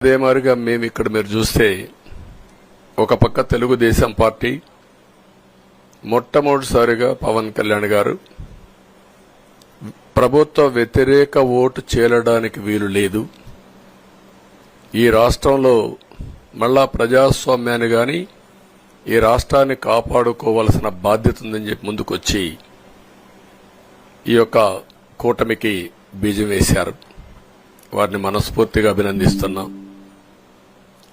అదే మాదిరిగా మేము ఇక్కడ మీరు చూస్తే ఒక పక్క తెలుగుదేశం పార్టీ మొట్టమొదటిసారిగా పవన్ కళ్యాణ్ గారు. ప్రభుత్వ వ్యతిరేక ఓటు చేరడానికి వీలు లేదు. ఈ రాష్ట్రంలో మళ్ళా ప్రజాస్వామ్యాన్ని గాని ఈ రాష్ట్రాన్ని కాపాడుకోవాల్సిన బాధ్యత ఉందని చెప్పి ముందుకొచ్చి ఈ యొక్క కూటమికి బీజం వేశారు. వారిని మనస్ఫూర్తిగా అభినందిస్తున్నాం.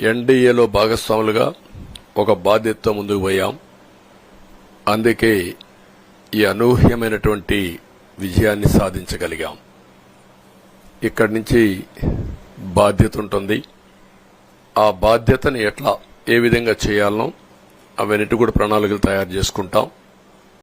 ఎన్డీఏలో భాగస్వాములుగా ఒక బాధ్యతతో ముందుకు పోయాం. అందుకే ఈ అనూహ్యమైనటువంటి విజయాన్ని సాధించగలిగాం. ఇక్కడి నుంచి బాధ్యత ఉంటుంది. ఆ బాధ్యతని ఎట్లా ఏ విధంగా చేయాలనో అవన్నిటి కూడా ప్రణాళికలు తయారు చేసుకుంటాం.